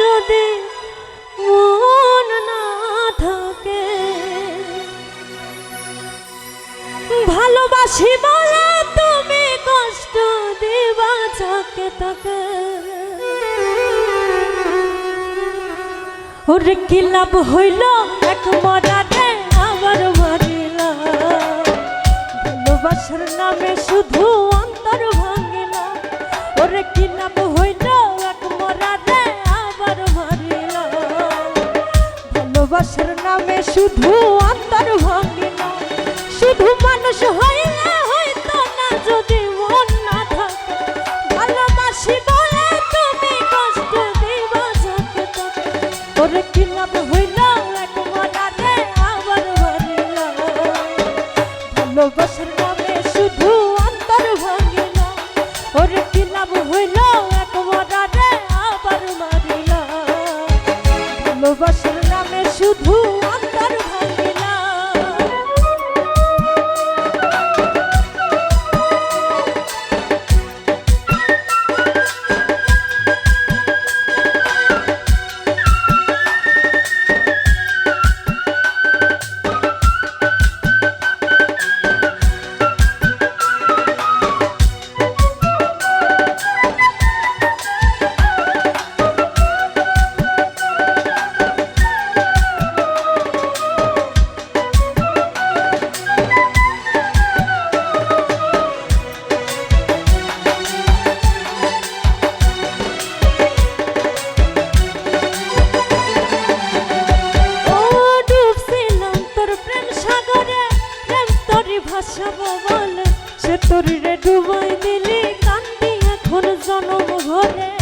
যদি মন না থাকে। ভালোবাসি বলে তুমি কষ্ট দিবা যাকে তাকে। ওর কি লাভ হইল এক মরারে ভালোবাসার নামে শুধু অন্তর না শুধু মানুষ হইলে হইতো না যদি মন না ভালোবাসি বলে তুমি কষ্ট ওরে কি লাভ হইল এক মনাতে আবার ভরিল ভালোবাসার ডুবাই দিলে কান্দি এখন জনম ভরে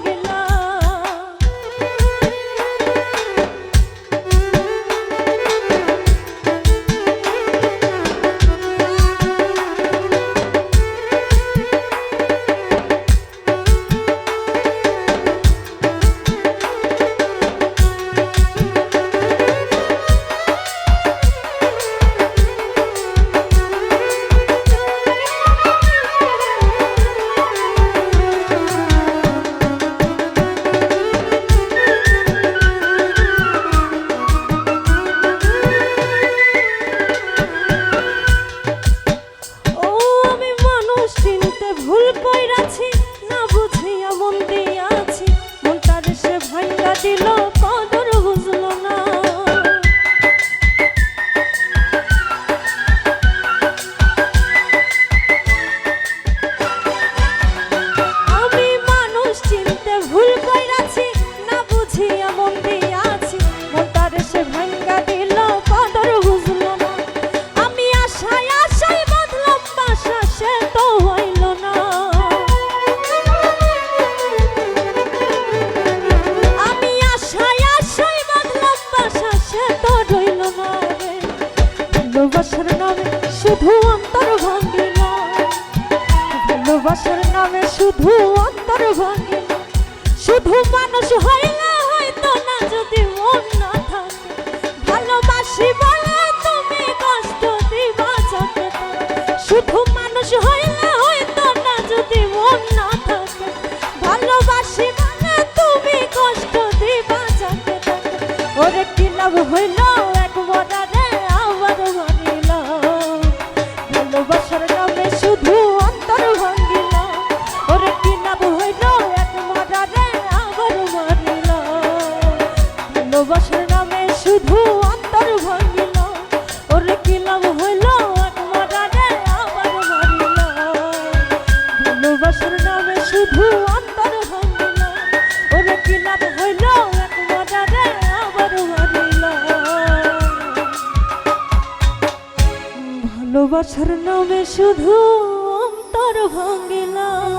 ভালোবাসার নামে শুধু অন্তর ভাঙ্গিল ভালোবাসার নামে শুধু অন্তর ভাঙ্গিল শুধু মানুষ হইলে হয়তো না যদি মন না থাকে। ভালোবাসি বলে তুমি কষ্ট দিবা যাকে শুধু মানুষ হইলে হয়তো না যদি মন না থাকে। ভালোবাসি বলে তুমি কষ্ট দিবা যাকে ওরে কি লাভ হইল শুধু অন্তর ভাঙিল ওর কি লাভ হইল? ভালোবাসার নামে শুধু অন্তর ভাঙিল ওর কি লাভ হইল? ভালোবাসার নামে শুধু অন্তর ভাঙিলাম